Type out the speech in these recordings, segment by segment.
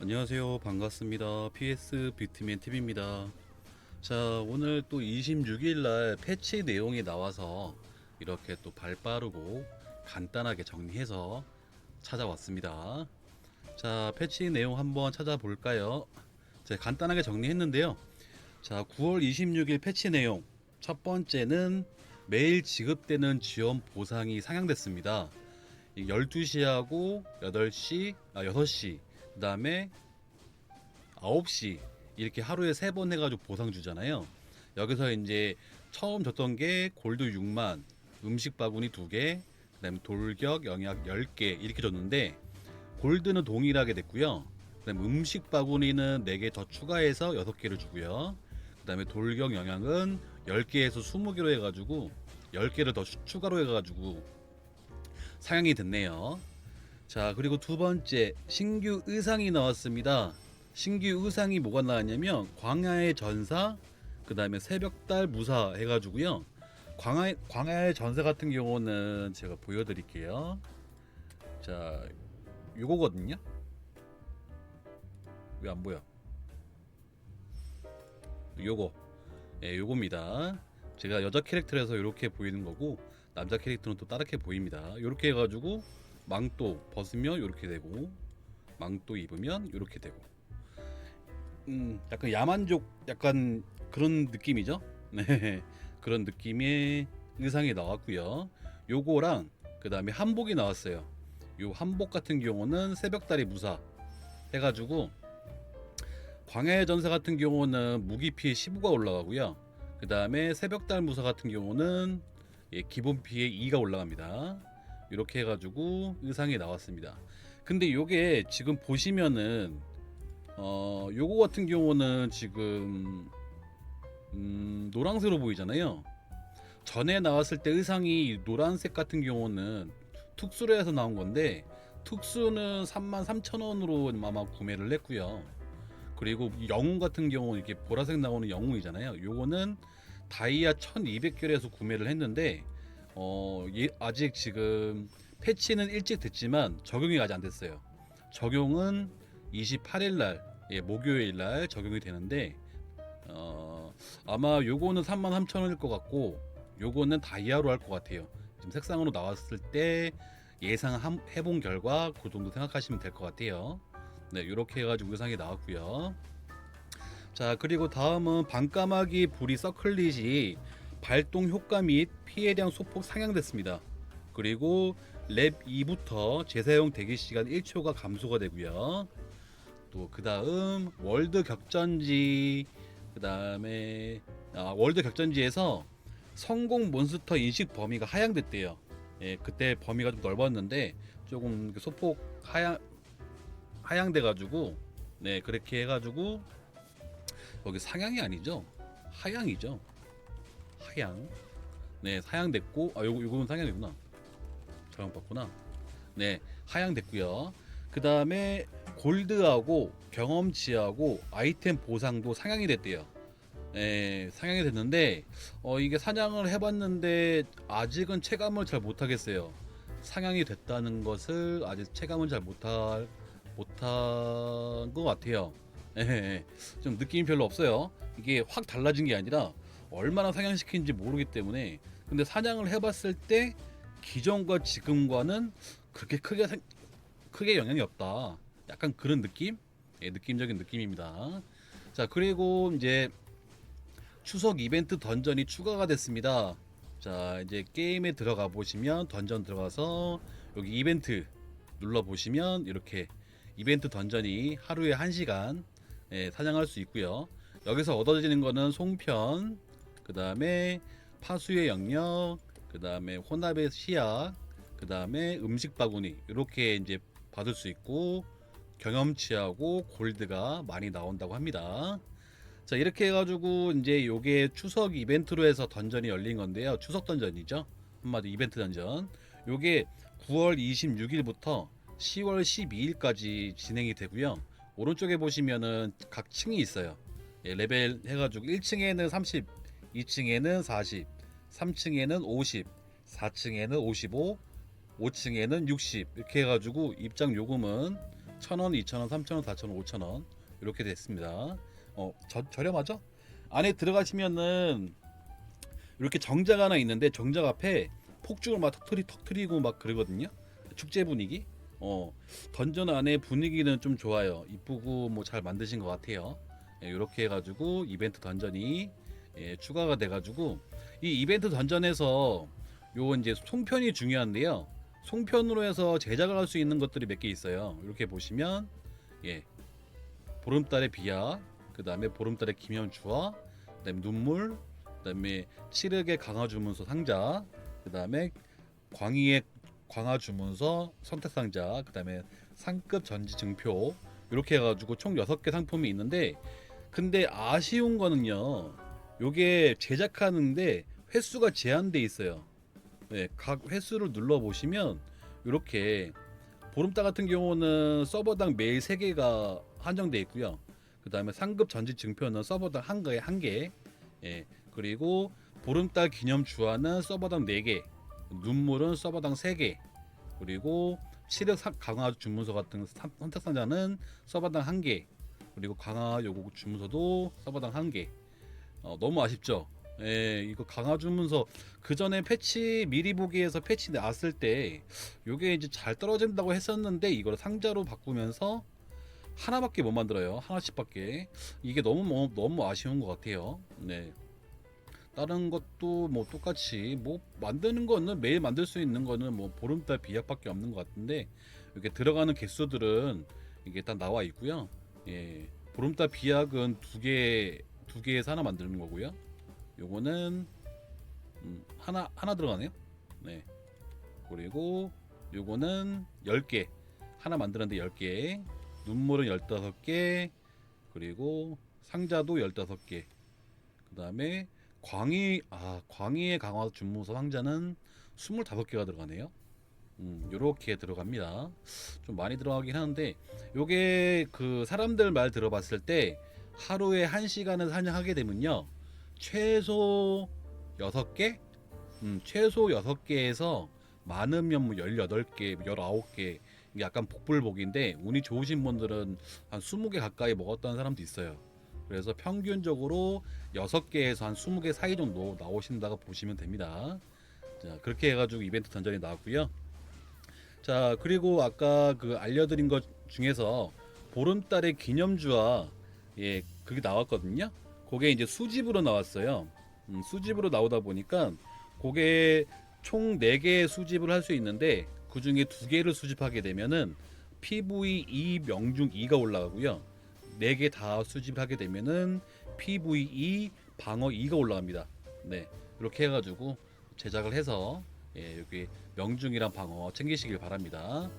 안녕하세요. 반갑습니다. PS 뷰티맨 TV입니다. 자, 오늘 또 26일 날 패치 내용이 나와서 이렇게 또 발 빠르고 간단하게 정리해서 찾아왔습니다. 자, 패치 내용 한번 찾아볼까요? 제가 간단하게 정리했는데요. 자, 9월 26일 패치 내용. 첫 번째는 매일 지급되는 지원 보상이 상향됐습니다. 12시하고 8시, 아, 6시, 그 다음에 9시 이렇게 하루에 세 번 해가지고 보상 주잖아요. 여기서 이제 처음 줬던 게 골드 6만, 음식 바구니 2개, 그 다음에 돌격 영약 10개 이렇게 줬는데 골드는 동일하게 됐고요. 그 다음에 음식 바구니는 4개 더 추가해서 6개를 주고요. 그 다음에 돌격 영양은 10개에서 20개로 해가지고 10개를 더 추- 추가로 해가지고 상향이 됐네요. 자 그리고 두 번째 신규 의상이 나왔습니다. 신규 의상이 뭐가 나왔냐면 광야의 전사 그 다음에 새벽달 무사 해가지고요. 광야, 광야의 전사 같은 경우는 제가 보여드릴게요. 자 요거거든요. 왜 안 보여? 요거 예 요겁니다. 제가 여자 캐릭터라서 이렇게 보이는 거고 남자 캐릭터는 또 다르게 보입니다. 이렇게 해가지고 망토 벗으면 이렇게 되고 망토 입으면 이렇게 되고. 음 약간 야만족 약간 그런 느낌이죠? 네 그런 느낌의 의상이 나왔고요. 요거랑 그 다음에 한복이 나왔어요. 요 한복 같은 경우는 새벽다리 무사 해가지고 광야의 전사 같은 경우는 무기 피해 15가 올라가고요. 그 다음에 새벽달 무사 같은 경우는 예, 기본 피해 2가 올라갑니다 이렇게 해가지고 의상이 나왔습니다. 근데 요게 지금 보시면은 어 요거 같은 경우는 지금 음 노랑색으로 보이잖아요. 전에 나왔을 때 의상이 노란색 같은 경우는 특수로 해서 나온 건데 특수는 33,000원으로 아마 구매를 했고요. 그리고 영웅 같은 경우 이렇게 보라색 나오는 영웅이잖아요. 요거는 다이아 1200결에서 구매를 했는데 어, 예, 아직 지금 패치는 일찍 됐지만 적용이 아직 안 됐어요. 적용은 28일 날, 예, 목요일 날 적용이 되는데 어, 아마 요거는 33,000원일 것 같고 요거는 다이아로 할 것 같아요. 지금 색상으로 나왔을 때 예상 함- 해본 결과 그 정도 생각하시면 될 것 같아요. 네, 이렇게 해가지고 의상이 나왔고요. 자, 그리고 다음은 반까마귀 불이 서클릿이 발동 효과 및 피해량 소폭 상향됐습니다. 그리고 랩 2부터 재사용 대기 시간 1초가 감소가 되고요. 또 그 다음 월드 격전지 그 다음에 아, 월드 격전지에서 성공 몬스터 인식 범위가 하향됐대요. 예, 그때 범위가 좀 넓었는데 조금 소폭 하향 하향돼 가지고 네 그렇게 해가지고 여기 상향이 아니죠 하향이죠 하향. 네 하향 됐고 아 요거 요거는 상향이구나. 잘못 봤구나. 네 하향 됐고요. 그 다음에 골드하고 경험치하고 아이템 보상도 상향이 됐대요. 네 상향이 됐는데 어 이게 사냥을 해봤는데 아직은 체감을 잘 못하겠어요. 상향이 됐다는 것을 아직 체감을 잘 못할 못한 것 같아요. 예, 예. 좀 느낌이 별로 없어요. 이게 확 달라진 게 아니라 얼마나 상향시킨지 모르기 때문에 근데 사냥을 해봤을 때 기존과 지금과는 그렇게 크게 생- 크게 영향이 없다. 약간 그런 느낌? 예, 느낌적인 느낌입니다. 자 그리고 이제 추석 이벤트 던전이 추가가 됐습니다. 자 이제 게임에 들어가 보시면 던전 들어가서 여기 이벤트 눌러 보시면 이렇게 이벤트 던전이 하루에 1시간 예, 사냥할 수 있고요. 여기서 얻어지는 거는 송편, 그 다음에 파수의 영역, 그 다음에 혼합의 시약, 그 다음에 음식 바구니 이렇게 이제 받을 수 있고 경험치하고 골드가 많이 나온다고 합니다. 자 이렇게 해가지고 이제 요게 추석 이벤트로 해서 던전이 열린 건데요. 추석 던전이죠. 한마디 이벤트 던전. 요게 9월 26일부터 10월 12일까지 진행이 되고요. 오른쪽에 보시면은 각 층이 있어요. 예, 레벨 해가지고 1층에는 30, 2층에는 40, 3층에는 50, 4층에는 55, 5층에는 60 이렇게 해가지고 입장 요금은 1,000원, 2,000원, 3,000원, 4,000원, 5,000원 이렇게 됐습니다. 어, 저, 저렴하죠? 안에 들어가시면은 이렇게 정자가 하나 있는데 정자 앞에 폭죽을 막 터트리 터트리고 막 그러거든요. 축제 분위기. 어, 던전 안에 분위기는 좀 좋아요. 이쁘고 뭐 잘 만드신 것 같아요. 예, 이렇게 해가지고 이벤트 던전이 예, 추가가 돼가지고 이 이벤트 던전에서 요 이제 송편이 중요한데요. 송편으로 해서 제작을 할 수 있는 것들이 몇 개 있어요. 이렇게 보시면 예 보름달의 비야, 그 다음에 보름달의 기념주화, 그다음에 눈물, 그다음에 칠흑의 강화 주문서 상자, 그다음에 광희의 광화 주문서 선택 상자, 그다음에 상급 전지 증표 이렇게 해가지고 총 6개 상품이 있는데 근데 아쉬운 거는요. 요게 제작하는데 횟수가 제한돼 있어요. 네, 각 횟수를 눌러 보시면 이렇게 보름달 같은 경우는 서버당 매일 3개가 한정돼 있고요. 그 다음에 상급 전지 증표는 서버당 한 개에 한 개. 예. 그리고 보름달 기념 주화는 서버당 4개. 눈물은 서버당 3개. 그리고 시력 사- 강화 주문서 같은 사- 선택 상자는 서버당 1개. 그리고 강화 요구 주문서도 서버당 1개. 어, 너무 아쉽죠. 예, 이거 강화 주문서 그 전에 패치 미리 보기에서 패치 나왔을 때 요게 이제 잘 떨어진다고 했었는데 이걸 상자로 바꾸면서 하나밖에 못 만들어요. 하나씩밖에. 이게 너무 뭐- 너무 아쉬운 것 같아요. 네. 다른 것도 뭐 똑같이 뭐 만드는 거는 매일 만들 수 있는 거는 뭐 보름달 비약밖에 없는 것 같은데 이렇게 들어가는 개수들은 이게 다 나와 있고요. 예. 보름달 비약은 두 개, 두 개에서 하나 만드는 거고요. 요거는 음, 하나 하나 들어가네요. 네. 그리고 요거는 10개. 하나 만드는데 10개. 눈물은 15개. 그리고 상자도 15개. 그다음에 광희 아, 광희의 강화 주문서 상자는 25개가 들어가네요. 음, 요렇게 들어갑니다. 좀 많이 들어가긴 하는데 요게 그 사람들 말 들어봤을 때 하루에 1시간을 사냥하게 되면요. 최소 6개? 음, 최소 6개에서 많으면 뭐 18개, 19개 이게 약간 복불복인데 운이 좋으신 분들은 한 20개 가까이 먹었던 사람도 있어요. 그래서 평균적으로 6개에서 한 20개 사이 정도 나오신다고 보시면 됩니다. 자, 그렇게 해가지고 이벤트 던전이 나왔고요. 자, 그리고 아까 그 알려드린 것 중에서 보름달의 기념주와 예, 그게 나왔거든요. 그게 이제 수집으로 나왔어요. 음, 수집으로 나오다 보니까 그게 총 4개의 수집을 할 수 있는데 그 중에 2개를 수집하게 되면은 PVE 명중 2가 올라가고요. 4개 다 수집하게 되면은 PVE 방어 2가 올라갑니다. 네. 이렇게 해 가지고 제작을 해서 예, 여기 명중이랑 방어 챙기시길 바랍니다.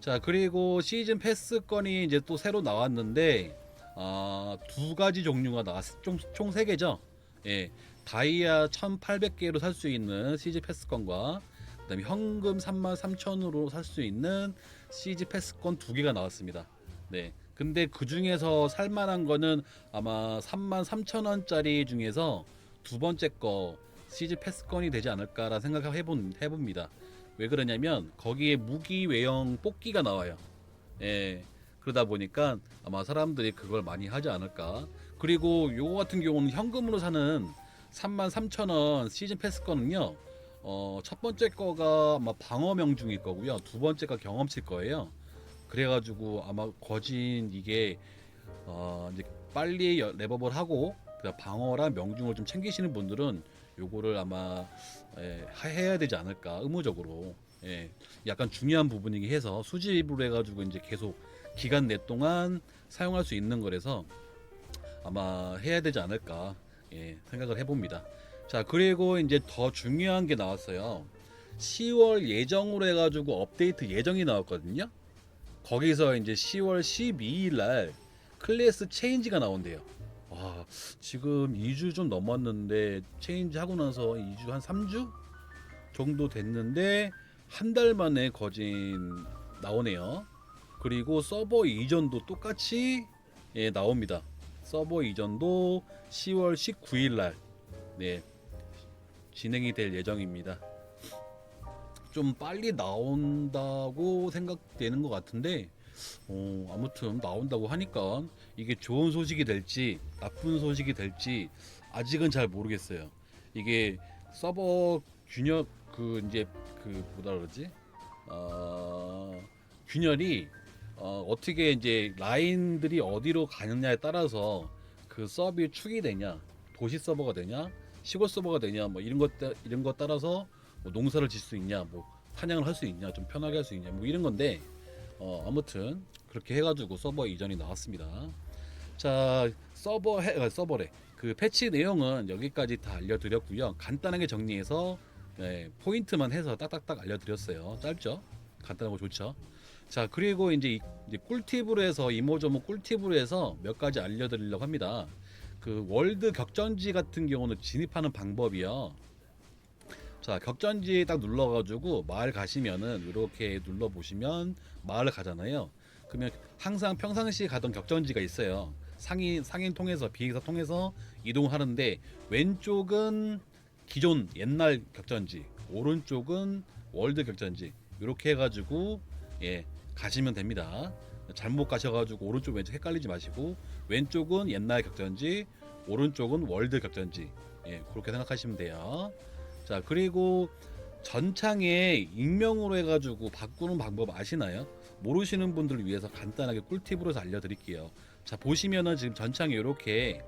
자, 그리고 시즌 패스 건이 이제 또 새로 나왔는데 아, 두 가지 종류가 나왔 총총 세 개죠. 예. 다이아 1,800개로 살 수 있는 시즈 패스권과 그다음에 현금 33,000으로 살 수 있는 시즈 패스권 두 개가 나왔습니다. 네. 근데 그 중에서 살 만한 거는 아마 33,000원짜리 중에서 두 번째 거 시즈 패스권이 되지 않을까라 생각을 해본 해봅니다. 왜 그러냐면 거기에 무기 외형 뽑기가 나와요. 예. 그러다 보니까 아마 사람들이 그걸 많이 하지 않을까. 그리고 요거 같은 경우는 현금으로 사는 33,000원 시즌 패스 거는요. 어, 첫 번째 거가 아마 방어 명중일 거고요. 두 번째가 경험칠 거예요. 그래가지고 아마 거진 이게 어, 이제 빨리 여- 랩업을 하고 그 방어랑 명중을 좀 챙기시는 분들은 요거를 아마 예, 하- 해야 되지 않을까 의무적으로 예, 약간 중요한 부분이긴 해서 수집을 해가지고 이제 계속 기간 내 동안 사용할 수 있는 거라서 아마 해야 되지 않을까 예, 생각을 해봅니다. 자 그리고 이제 더 중요한 게 나왔어요. 10월 예정으로 해가지고 업데이트 예정이 나왔거든요. 거기서 이제 10월 12일 날 클래스 체인지가 나온대요. 와 지금 2주 좀 넘었는데 체인지 하고 나서 2주 한 3주 정도 됐는데 한 달 만에 거진 나오네요. 그리고 서버 이전도 똑같이 예, 나옵니다. 서버 이전도 10월 19일 날 네, 진행이 될 예정입니다. 좀 빨리 나온다고 생각되는 것 같은데 어, 아무튼 나온다고 하니까 이게 좋은 소식이 될지 나쁜 소식이 될지 아직은 잘 모르겠어요. 이게 서버 균열 그 이제 그 뭐라 그러지? 어, 균열이 어, 어떻게 이제 라인들이 어디로 가느냐에 따라서 그 서버이 축이 되냐, 도시 서버가 되냐, 시골 서버가 되냐, 뭐 이런 것 따- 이런 것 따라서 뭐 농사를 질 수 있냐, 뭐 사냥을 할 수 있냐, 좀 편하게 할 수 있냐, 뭐 이런 건데 어, 아무튼 그렇게 해가지고 서버 이전이 나왔습니다. 자 서버 해 아, 서버래 그 패치 내용은 여기까지 다 알려드렸고요. 간단하게 정리해서 네, 포인트만 해서 딱딱딱 알려드렸어요. 짧죠? 간단하고 좋죠. 자 그리고 이제, 이- 이제 꿀팁으로 해서 이모저모 꿀팁으로 해서 몇 가지 알려드리려고 합니다. 그 월드 격전지 같은 경우는 진입하는 방법이요. 자 격전지에 딱 눌러가지고 마을 가시면은 이렇게 눌러 보시면 마을을 가잖아요. 그러면 항상 평상시에 가던 격전지가 있어요. 상인 상인 통해서 비행사 통해서 이동하는데 왼쪽은 기존 옛날 격전지, 오른쪽은 월드 격전지 이렇게 해가지고 예 가시면 됩니다. 잘못 가셔가지고 오른쪽 왼쪽 헷갈리지 마시고 왼쪽은 옛날 격전지, 오른쪽은 월드 격전지 예 그렇게 생각하시면 돼요. 자 그리고 전창에 익명으로 해가지고 바꾸는 방법 아시나요? 모르시는 분들을 위해서 간단하게 꿀팁으로 해서 알려드릴게요. 자 보시면은 지금 전창에 이렇게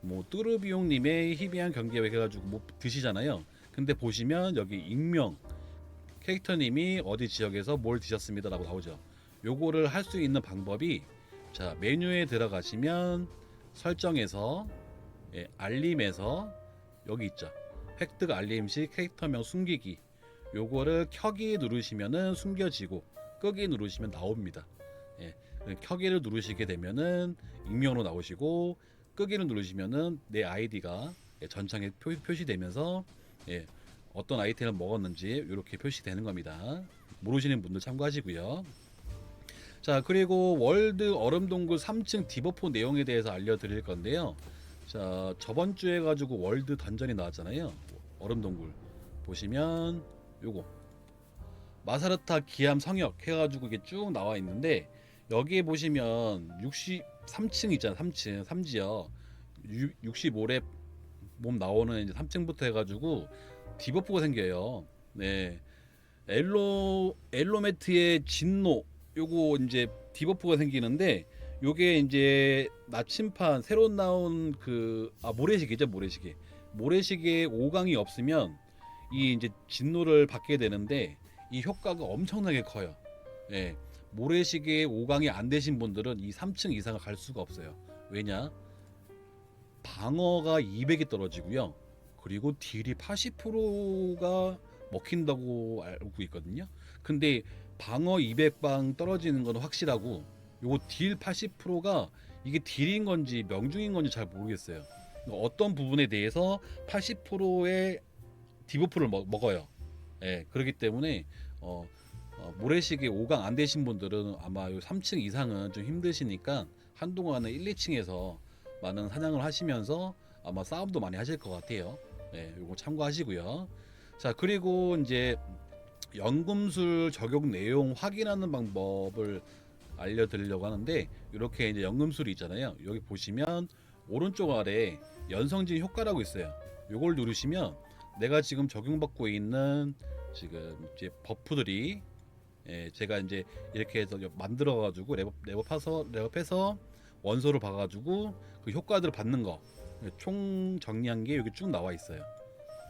뭐 뚜르비용님의 희비한 경계획 해가지고 뭐 드시잖아요. 근데 보시면 여기 익명 캐릭터님이 어디 지역에서 뭘 드셨습니다라고 나오죠. 요거를 할 수 있는 방법이 자 메뉴에 들어가시면 설정에서 예, 알림에서 여기 있죠. 획득 알림 시 캐릭터명 숨기기 요거를 켜기 누르시면은 숨겨지고 끄기 누르시면 나옵니다. 예, 켜기를 누르시게 되면은 익명으로 나오시고 끄기를 누르시면은 내 아이디가 예, 전창에 표, 표시되면서 예, 어떤 아이템을 먹었는지 이렇게 표시되는 겁니다. 모르시는 분들 참고하시고요. 자 그리고 월드 얼음동굴 3층 디버포 내용에 대해서 알려드릴 건데요. 자 저번 주에 가지고 월드 던전이 나왔잖아요. 얼음동굴 보시면 요거 마사르타 기암 성역 해가지고 이게 쭉 나와 있는데 여기에 보시면 63층 있잖아 3층 3지역 65렙 몸 나오는 이제 3층부터 해가지고 디버프가 생겨요. 네 엘로 엘로메트의 진노 요거 이제 디버프가 생기는데 요게 이제 나침판 새로 나온 그 아 모래시계죠 모래시계 모래시계 5강이 없으면 이 이제 진노를 받게 되는데 이 효과가 엄청나게 커요. 예. 모래시계 5강이 안 되신 분들은 이 3층 이상을 갈 수가 없어요. 왜냐? 방어가 200이 떨어지고요. 그리고 딜이 80%가 먹힌다고 알고 있거든요. 근데 방어 200방 떨어지는 건 확실하고 요거 딜 80%가 이게 딜인 건지 명중인 건지 잘 모르겠어요. 어떤 부분에 대해서 80%의 디버프를 먹, 먹어요. 예, 그렇기 때문에 어, 어, 모래시계 5강 안 되신 분들은 아마 요 3층 이상은 좀 힘드시니까 한동안은 1, 2층에서 많은 사냥을 하시면서 아마 싸움도 많이 하실 것 같아요. 예, 요거 참고하시고요. 자, 그리고 이제 연금술 적용 내용 확인하는 방법을 알려드리려고 하는데 이렇게 이제 연금술이 있잖아요. 여기 보시면 오른쪽 아래 연성진 효과라고 있어요. 요걸 누르시면 내가 지금 적용받고 있는 지금 이제 버프들이 예, 제가 이제 이렇게 해서 만들어 가지고 랩업 랩업해서 랩업해서 원소를 봐 가지고 그 효과들을 받는 거 총 정리한 게 여기 쭉 나와 있어요.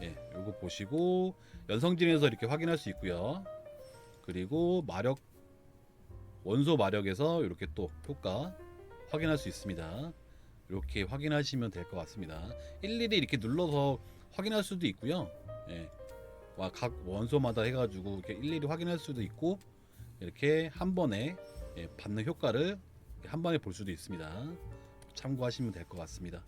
예, 요거 보시고 연성진에서 이렇게 확인할 수 있고요. 그리고 마력 원소 마력에서 이렇게 또 효과 확인할 수 있습니다. 이렇게 확인하시면 될 것 같습니다. 일일이 이렇게 눌러서 확인할 수도 있고요. 예. 와, 각 원소마다 해가지고 이렇게 일일이 확인할 수도 있고 이렇게 한 번에 예, 받는 효과를 한 번에 볼 수도 있습니다. 참고하시면 될 것 같습니다.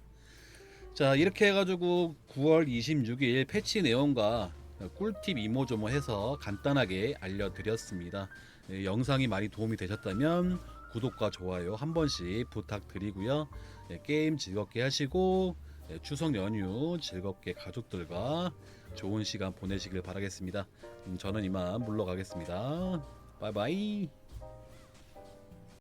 자 이렇게 해가지고 9월 26일 패치 내용과 꿀팁 이모저모 해서 간단하게 알려드렸습니다. 예, 영상이 많이 도움이 되셨다면 구독과 좋아요 한 번씩 부탁드리고요. 예, 게임 즐겁게 하시고 예, 추석 연휴 즐겁게 가족들과 좋은 시간 보내시길 바라겠습니다. 음, 저는 이만 물러가겠습니다. 바이바이.